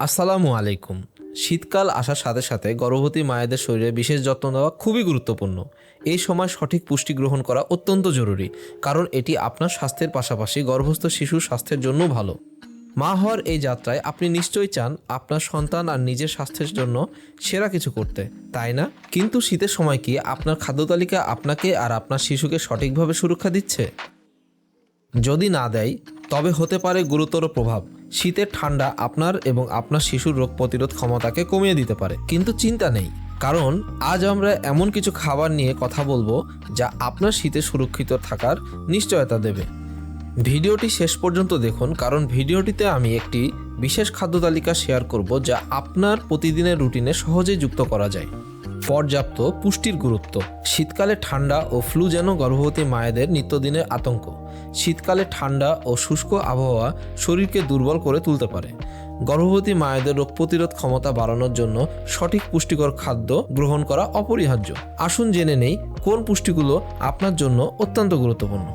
আসসালামু আলাইকুম। শীতকাল আসার সাথে সাথে গর্ভবতী মায়েদের শরীরে বিশেষ যত্ন নেওয়া খুবই গুরুত্বপূর্ণ। এই সময় সঠিক পুষ্টি গ্রহণ করা অত্যন্ত জরুরি, কারণ এটি আপনার স্বাস্থ্যের পাশাপাশি গর্ভস্থ শিশুর স্বাস্থ্যের জন্য ভালো। মা হওয়ার এই যাত্রায় আপনি নিশ্চয়ই চান আপনার সন্তান আর নিজের স্বাস্থ্যের জন্য সেরা কিছু করতে, তাই না? কিন্তু শীতের সময় কি আপনার খাদ্য তালিকা আপনাকে আর আপনার শিশুকে সঠিকভাবে সুরক্ষা দিচ্ছে? যদি না দেয়, তবে হতে পারে গুরুতর প্রভাব। শীতের ঠান্ডা আপনার এবং আপনার শিশুর রোগ প্রতিরোধ ক্ষমতাকে কমিয়ে দিতে পারে। কিন্তু চিন্তা নেই, কারণ আজ আমরা এমন কিছু খাবার নিয়ে কথা বলব যা আপনার শীতে সুরক্ষিত থাকার নিশ্চয়তা দেবে। ভিডিওটি শেষ পর্যন্ত দেখুন, কারণ ভিডিওটিতে আমি একটি বিশেষ খাদ্য তালিকা শেয়ার করব যা আপনার প্রতিদিনের রুটিনে সহজেই যুক্ত করা যায়। পর্যাপ্ত পুষ্টির গুরুত্ব। শীতকালে ঠান্ডা ও ফ্লু যেন গর্ভবতী মায়েদের নিত্যদিনের আতঙ্ক। শীতকালে ঠান্ডা ও শুষ্ক আবহাওয়া শরীরকে দুর্বল করে তুলতে পারে। গর্ভবতী মায়েদের রোগ প্রতিরোধ ক্ষমতা বাড়ানোর জন্য সঠিক পুষ্টিকর খাদ্য গ্রহণ করা অপরিহার্য। আসুন জেনে নেই কোন পুষ্টিগুলো আপনার জন্য অত্যন্ত গুরুত্বপূর্ণ।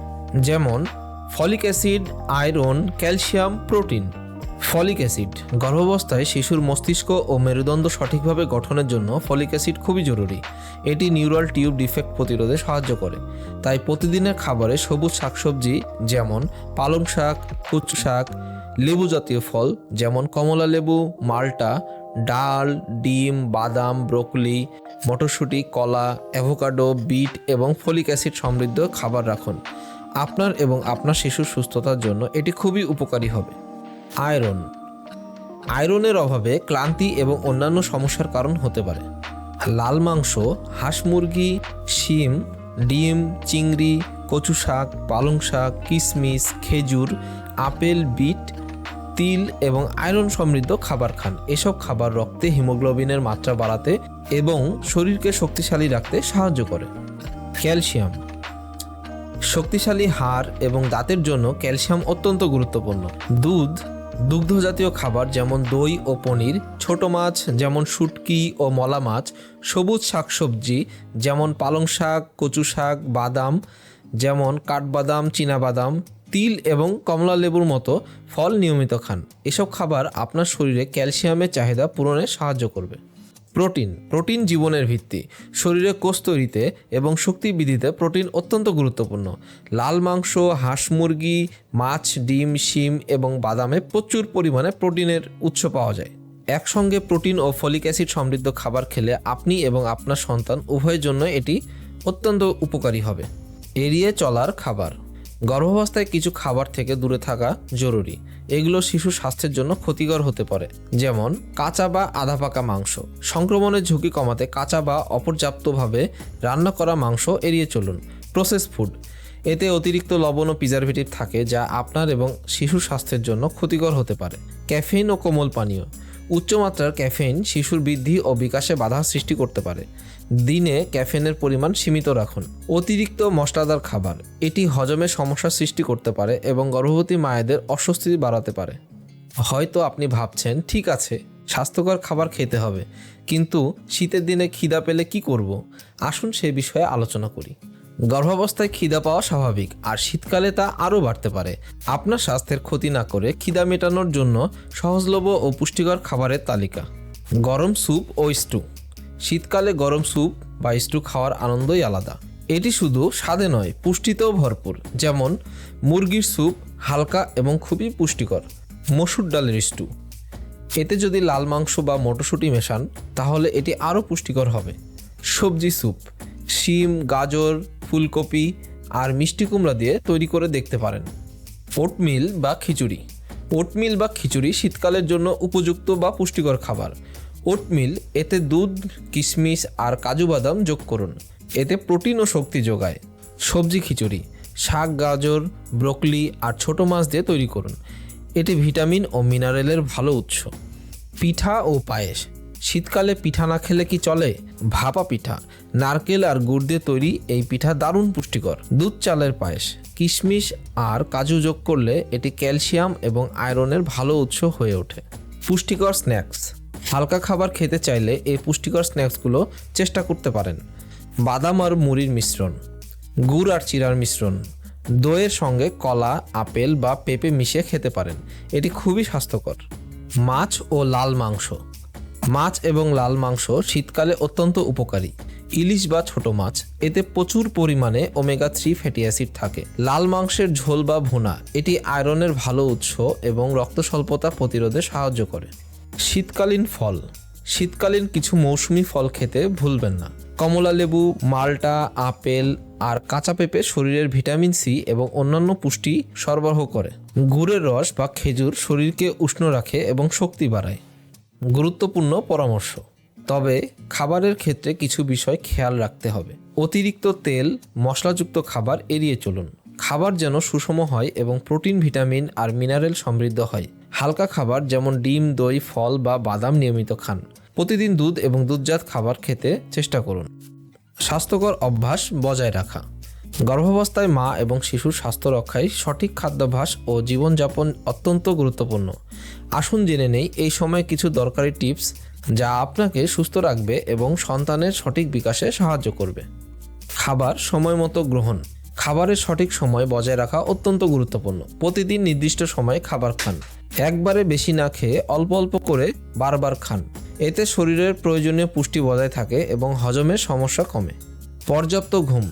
যেমন folic acid, iron, calcium, protein. Folic acid. গর্ভাবস্থায় শিশুর মস্তিষ্ক ও মেরুদণ্ড সঠিকভাবে গঠনের জন্য ফলিক অ্যাসিড খুবই জরুরি। এটি নিউরাল টিউব ডিফেক্ট প্রতিরোধে সাহায্য করে। তাই প্রতিদিনের খাবারে সবুজ শাকসবজি যেমন পালং শাক, কুচু শাক, লেবু জাতীয় ফল যেমন কমলা লেবু, মাল্টা, ডাল, ডিম, বাদাম, ব্রোকলি, মটরশুঁটি, কলা, অ্যাভোকাডো, বিট এবং ফলিক অ্যাসিড সমৃদ্ধ খাবার রাখুন। আপনার এবং আপনার শিশুর সুস্থতার জন্য এটি খুবই উপকারী হবে। আয়রন। আয়রনের অভাবে ক্লান্তি এবং অন্যান্য সমস্যার কারণ হতে পারে। লাল মাংস, হাঁস মুরগি, শিম, ডিম, চিংড়ি, কচু শাক, পালং শাক কিশমিশ খেজুর, আপেল, বিট, তিল এবং আয়রন সমৃদ্ধ খাবার খান। এসব খাবার রক্তে হিমোগ্লোবিনের মাত্রা বাড়াতে এবং শরীরকে শক্তিশালী রাখতে সাহায্য করে। ক্যালসিয়াম। শক্তিশালী হাড় এবং দাঁতের জন্য ক্যালসিয়াম অত্যন্ত গুরুত্বপূর্ণ। দুধ দুগ্ধজাতীয় খাবার যেমন দই ও পনির, ছোট মাছ যেমন শুটকি ও মলা মাছ, সবুজ শাকসবজি যেমন পালং শাক, কচু শাক, বাদাম যেমন কাঠবাদাম, চীনাবাদাম, তিল এবং কমলা লেবুর মতো ফল নিয়মিত খান। এসব খাবার আপনার শরীরে ক্যালসিয়ামের চাহিদা পূরণে সাহায্য করবে। প্রোটিন প্রোটিন জীবনের ভিত্তি, শরীরে কোষ তৈরিতে এবং শক্তি বৃদ্ধিতে প্রোটিন অত্যন্ত গুরুত্বপূর্ণ। লাল মাংস, হাঁস মুরগি, মাছ, ডিম, শিম এবং বাদামে প্রচুর পরিমাণে প্রোটিনের উৎস পাওয়া যায়। একসঙ্গে প্রোটিন ও ফলিক অ্যাসিড সমৃদ্ধ খাবার খেলে আপনি এবং আপনার সন্তান উভয়ের জন্য এটি অত্যন্ত উপকারী হবে। এড়িয়ে চলার খাবার। গর্ভাবস্থায় কিছু খাবার থেকে দূরে থাকা জরুরি। এগুলো শিশু স্বাস্থ্যের জন্য ক্ষতিকর হতে পারে, যেমন কাঁচা বা আধা পাকা মাংস। সংক্রমণের ঝুঁকি কমাতে কাঁচা বা অপর্যাপ্তভাবে রান্না করা মাংস এড়িয়ে চলুন। প্রসেস ফুড এতে অতিরিক্ত লবণ ও প্রিজারভেটিভ থাকে, যা আপনার এবং শিশুর স্বাস্থ্যের জন্য ক্ষতিকর হতে পারে। ক্যাফেইন ও কোমল পানীয়। উচ্চমাত্রার ক্যাফেইন শিশুর বৃদ্ধি ও বিকাশে বাধা সৃষ্টি করতে পারে। দিনে ক্যাফেনের পরিমাণ সীমিত রাখুন। অতিরিক্ত মশলাদার খাবার, এটি হজমের সমস্যা সৃষ্টি করতে পারে এবং গর্ভবতী মায়েদের অস্বস্তি বাড়াতে পারে। হয়তো আপনি ভাবছেন, ঠিক আছে, স্বাস্থ্যকর খাবার খেতে হবে, কিন্তু শীতের দিনে খিদা পেলে কি করব? আসুন সে বিষয়ে আলোচনা করি। গর্ভাবস্থায় খিদা পাওয়া স্বাভাবিক, আর শীতকালে তা আরও বাড়তে পারে। আপনার স্বাস্থ্যের ক্ষতি না করে খিদা মেটানোর জন্য সহজলভ্য ও পুষ্টিকর খাবারের তালিকা। গরম স্যুপ ও স্টু। শীতকালে গরম স্যুপ বা স্টু খাওয়ার আনন্দই আলাদা। এটি শুধু স্বাদে নয়, পুষ্টিতেও ভরপুর। যেমন, মুরগির স্যুপ হালকা এবং খুবই পুষ্টিকর। মসুর ডালের স্টু। এতে যদি লাল মাংস বা মটরশুঁটি মেশান, তাহলে এটি আরও পুষ্টিকর হবে। সবজি স্যুপ। শিম, গাজর ফুলকপি আর মিষ্টি কুমড়া দিয়ে তৈরি করে দেখতে পারেন। ওটমিল বা খিচুড়ি। ওটমিল বা খিচুড়ি শীতকালের জন্য উপযুক্ত বা পুষ্টিকর খাবার। ওটমিল, এতে দুধ, কিশমিশ আর কাজু বাদাম যোগ করুন। এতে প্রোটিন ও শক্তি যোগায়। সবজি খিচুড়ি, শাক, গাজর, ব্রোকলি আর ছোট মাছ দিয়ে তৈরি করুন। এটি ভিটামিন ও মিনারেলের ভালো উৎস। পিঠা ও পায়েস শীতকালে পিঠা না খেলে কি চলে? ভাপা পিঠা, নারকেল আর গুড় দিয়ে তৈরি এই পিঠা দারুণ পুষ্টিকর। দুধ, চালের পায়েস, কিশমিশ আর কাজু যোগ করলে এটি ক্যালসিয়াম এবং আয়রনের ভালো উৎস হয়ে ওঠে। পুষ্টিকর স্ন্যাক্স। হালকা খাবার খেতে চাইলে এই পুষ্টিকর স্ন্যাক্সগুলো চেষ্টা করতে পারেন। বাদাম আর মুড়ির মিশ্রণ, গুড় আর চিরার মিশ্রণ, দইয়ের সঙ্গে কলা, আপেল বা পেঁপে মিশিয়ে খেতে পারেন। এটি খুবই স্বাস্থ্যকর। মাছ ও লাল মাংস। মাছ এবং লাল মাংস শীতকালে অত্যন্ত উপকারী। ইলিশ বা ছোট মাছ, এতে প্রচুর পরিমাণে ওমেগা থ্রি ফ্যাটি অ্যাসিড থাকে। লাল মাংসের ঝোল বা ভুনা, এটি আয়রনের ভালো উৎস এবং রক্ত স্বল্পতা প্রতিরোধে সাহায্য করে। শীতকালীন ফল, শীতকালীন কিছু মৌসুমি ফল খেতে ভুলবেন না। কমলা লেবু, মাল্টা, আপেল আর কাঁচা পেঁপে শরীরের ভিটামিন সি এবং অন্যান্য পুষ্টি সরবরাহ করে। গুড়ের রস বা খেজুর শরীরকে উষ্ণ রাখে এবং শক্তি বাড়ায়। গুরুত্বপূর্ণ পরামর্শ। তবে খাবারের ক্ষেত্রে কিছু বিষয় খেয়াল রাখতে হবে। অতিরিক্ত তেল, মশলাযুক্ত খাবার এড়িয়ে চলুন। খাবার যেন সুষম হয় এবং প্রোটিন, ভিটামিন আর মিনারেল সমৃদ্ধ হয়। হালকা খাবার যেমন ডিম, দই, ফল বা বাদাম নিয়মিত খান। প্রতিদিন দুধ এবং দুধজাত খাবার খেতে চেষ্টা করুন। স্বাস্থ্যকর অভ্যাস বজায় রাখা। গর্ভাবস্থায় মা এবং শিশুর স্বাস্থ্য রক্ষায় সঠিক খাদ্যাভ্যাস ও জীবনযাপন অত্যন্ত গুরুত্বপূর্ণ। আসুন জেনে নেই, এই সময় কিছু দরকারি টিপস যা আপনাকে সুস্থ রাখবে এবং সন্তানের সঠিক বিকাশে সাহায্য করবে। খাবার সময় মতো গ্রহণ। খাবারের সঠিক সময় বজায় রাখা অত্যন্ত গুরুত্বপূর্ণ। প্রতিদিন নির্দিষ্ট সময়ে খাবার খান। একবারে বেশি না খেয়ে অল্প অল্প করে বারবার খান। এতে শরীরের প্রয়োজনীয় পুষ্টি বজায় থাকে এবং হজমের সমস্যা কমে। পর্যাপ্ত ঘুম।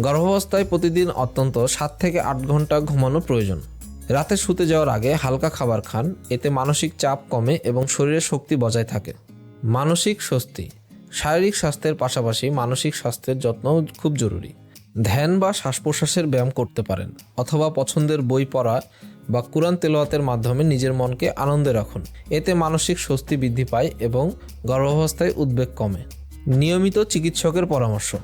গর্ভাবস্থায় প্রতিদিন অত্যন্ত সাত থেকে আট ঘণ্টা ঘুমানো প্রয়োজন। রাতে শুতে যাওয়ার আগে হালকা খাবার খান, এতে মানসিক চাপ কমে এবং শরীরের শক্তি বজায় থাকে। মানসিক স্বস্তি। শারীরিক স্বাস্থ্যের পাশাপাশি মানসিক স্বাস্থ্যের যত্নও খুব জরুরি। ধ্যান বা শ্বাস প্রশ্বাসের ব্যায়াম করতে পারেন, অথবা পছন্দের বই পড়া বা কোরআন তেলাওয়াতের মাধ্যমে নিজের মনকে আনন্দে রাখুন। এতে মানসিক স্বস্তি বৃদ্ধি পায় এবং গর্ভাবস্থায় উদ্বেগ কমে। নিয়মিত চিকিৎসকের পরামর্শ।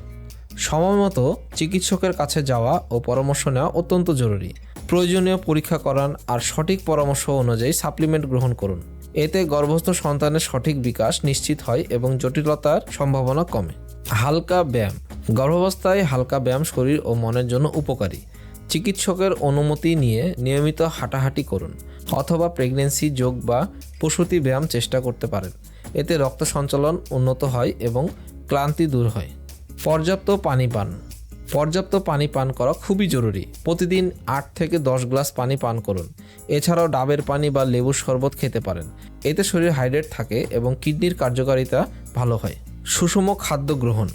সময়মতো চিকিৎসকের কাছে যাওয়া ও পরামর্শ নেওয়া অত্যন্ত জরুরি। প্রয়োজনীয় পরীক্ষা করান আর সঠিক পরামর্শ অনুযায়ী সাপ্লিমেন্ট গ্রহণ করুন। এতে গর্ভস্থ সন্তানের সঠিক বিকাশ নিশ্চিত হয় এবং জটিলতার সম্ভাবনা কমে। হালকা ব্যায়াম। গর্ভাবস্থায় হালকা ব্যায়াম শরীর ও মনের জন্য উপকারী। চিকিৎসকের অনুমতি নিয়ে নিয়মিত হাঁটাহাঁটি করুন অথবা প্রেগনেন্সি যোগ বা প্রসূতি ব্যায়াম চেষ্টা করতে পারেন। এতে রক্ত সঞ্চালন উন্নত হয় এবং ক্লান্তি দূর হয়। পর্যাপ্ত পানি পান। পর্যাপ্ত পানি পান করা খুবই জরুরি। প্রতিদিন আট থেকে দশ গ্লাস পানি পান করুন। এছাড়াও ডাবের পানি বা লেবুর শরবত খেতে পারেন। এতে শরীর হাইড্রেট থাকে এবং কিডনির কার্যকারিতা ভালো হয়। সুষম খাদ্য গ্রহণ।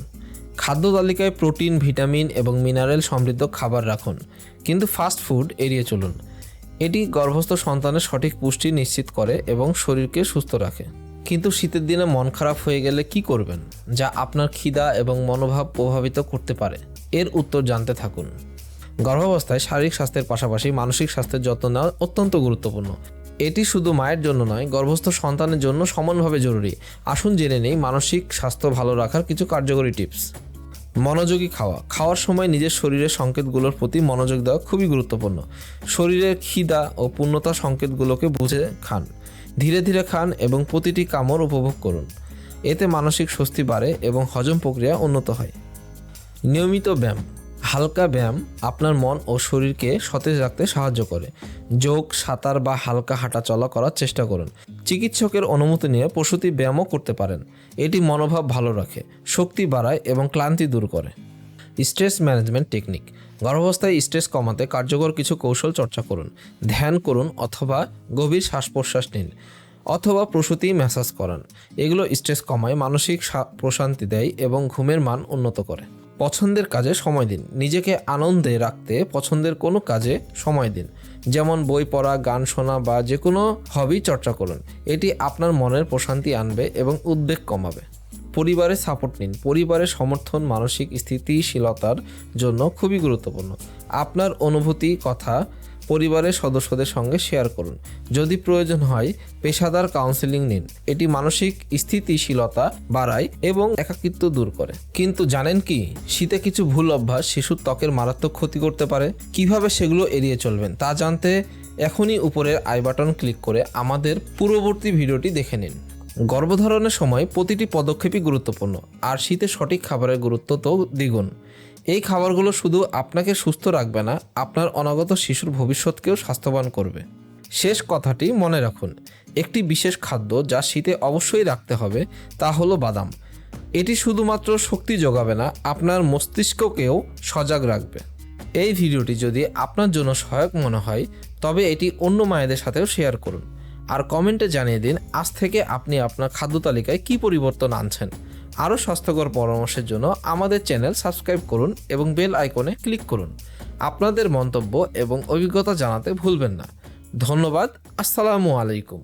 খাদ্য তালিকায় প্রোটিন, ভিটামিন এবং মিনারেল সমৃদ্ধ খাবার রাখুন। কিন্তু ফাস্ট ফুড এড়িয়ে চলুন। এটি গর্ভস্থ সন্তানের সঠিক পুষ্টি নিশ্চিত করে এবং শরীরকে সুস্থ রাখে। কিন্তু শীতের দিনে মন খারাপ হয়ে গেলে কি করবেন? যা আপনার খিদা এবং মনোভাব প্রভাবিত করতে পারে। এর উত্তর জানতে থাকুন। গর্ভাবস্থায় শারীরিক স্বাস্থ্যের পাশাপাশি মানসিক স্বাস্থ্যের যত্ন নেওয়া অত্যন্ত গুরুত্বপূর্ণ। এটি শুধু মায়ের জন্য নয়, গর্ভস্থ সন্তানের জন্য সমানভাবে জরুরি। আসুন জেনে নেই মানসিক স্বাস্থ্য ভালো রাখার কিছু কার্যকরী টিপস। মনোযোগী খাওয়া। খাওয়ার সময় নিজের শরীরের সংকেতগুলোর প্রতি মনোযোগ দেওয়া খুবই গুরুত্বপূর্ণ। শরীরের খিদা ও পূর্ণতা সংকেতগুলোকে বুঝে খান। ধীরে ধীরে খান এবং প্রতিটি কামড় উপভোগ করুন। এতে মানসিক স্বস্তি বাড়ে এবং হজম প্রক্রিয়া উন্নত হয়। নিয়মিত ব্যায়াম। হালকা ব্যায়াম আপনার মন ও শরীরকে সতেজ রাখতে সাহায্য করে। যোগ, সাঁতার বা হালকা হাঁটা চলা করার চেষ্টা করুন। চিকিৎসকের অনুমতি নিয়ে প্রসূতি ব্যায়ামও করতে পারেন। এটি মনোভাব ভালো রাখে, শক্তি বাড়ায় এবং ক্লান্তি দূর করে। Stress management technique. গর্ভাবস্থায় স্ট্রেস কমাতে কার্যকর কিছু কৌশল চর্চা করুন। ধ্যান করুন অথবা গভীর শ্বাস প্রশ্বাস নিন অথবা প্রসূতি ম্যাসাজ করান। এগুলো স্ট্রেস কমায়, মানসিক প্রশান্তি দেয় এবং ঘুমের মান উন্নত করে। পছন্দের কাজে সময় দিন। নিজেকে আনন্দে রাখতে পছন্দের কোনো কাজে সময় দিন। যেমন বই পড়া, গান শোনা বা যে কোনো হবি চর্চা করুন। এটি আপনার মনের প্রশান্তি আনবে এবং উদ্বেগ কমাবে। পরিবারের সাপোর্ট নিন। পরিবারের সমর্থন, মানসিক স্থিতিশীলতার জন্য খুবই গুরুত্বপূর্ণ। আপনার অনুভূতি, কথা পরিবারের সদস্যদের সঙ্গে শেয়ার করুন। যদি প্রয়োজন হয়, পেশাদার কাউন্সেলিং নিন। এটি মানসিক স্থিতিশীলতা বাড়ায় এবং একাকিত্ব দূর করে। কিন্তু জানেন কি, শীতে কিছু ভুল অভ্যাস শিশুর ত্বকের মারাত্মক ক্ষতি করতে পারে। কীভাবে সেগুলো এড়িয়ে চলবেন তা জানতে এখনই উপরের আই বাটন ক্লিক করে আমাদের পূর্ববর্তী ভিডিওটি দেখে নিন। গর্ভধারণের সময় প্রতিটি পদক্ষেপই গুরুত্বপূর্ণ, আর শীতে সঠিক খাবারের গুরুত্ব তো দ্বিগুণ। এই খাবারগুলো শুধু আপনাকে সুস্থ রাখবে না, আপনার অনাগত শিশুর ভবিষ্যৎকেও স্বাস্থ্যবান করবে। শেষ কথাটি মনে রাখুন, একটি বিশেষ খাদ্য যা শীতে অবশ্যই রাখতে হবে, তা হলো বাদাম। এটি শুধুমাত্র শক্তি যোগাবে না, আপনার মস্তিষ্ককেও সজাগ রাখবে। এই ভিডিওটি যদি আপনার জন্য সহায়ক মনে হয়, তবে এটি অন্য মায়েদের সাথেও শেয়ার করুন। আর কমেন্টে জানিয়ে দিন, আজ থেকে আপনি আপনার খাদ্য তালিকায় কী পরিবর্তন আনছেন। আরও স্বাস্থ্যকর পরামর্শের জন্য আমাদের চ্যানেল সাবস্ক্রাইব করুন এবং বেল আইকনে ক্লিক করুন। আপনাদের মন্তব্য এবং অভিজ্ঞতা জানাতে ভুলবেন না। ধন্যবাদ, আসসালামু আলাইকুম।